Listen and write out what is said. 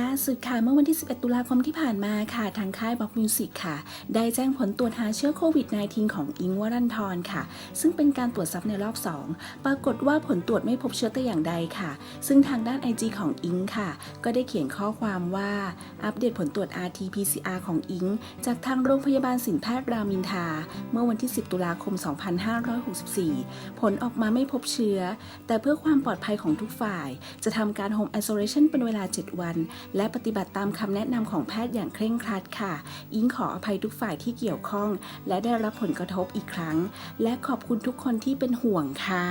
ล่าสุดค่ะเมื่อวันที่ 11 ตุลาคมที่ผ่านมาค่ะ ทางค่ายบ็อกมิวสิกค่ะ ได้แจ้งผลตรวจหาเชื้อโควิด -19 ของอิงค์วรันทรค่ะ ซึ่งเป็นการตรวจซ้ำในรอบ 2 ปรากฏว่าผลตรวจไม่พบเชื้อแต่อย่างใดค่ะ ซึ่งทางด้าน IG ของอิงค่ะ ก็ได้เขียนข้อความว่า อัปเดตผลตรวจ RT-PCR ของอิง จากทางโรงพยาบาลสินแพทย์รามอินทราเมื่อวันที่ 10 ตุลาคม 2564 ผลออกมาไม่พบเชื้อ แต่เพื่อความปลอดภัยของทุกฝ่าย จะทำการ Home Isolation เป็นเวลา 7 วันและปฏิบัติตามคำแนะนำของแพทย์อย่างเคร่งครัดค่ะ อิงขออภัยทุกฝ่ายที่เกี่ยวข้อง และได้รับผลกระทบอีกครั้ง และขอบคุณทุกคนที่เป็นห่วงค่ะ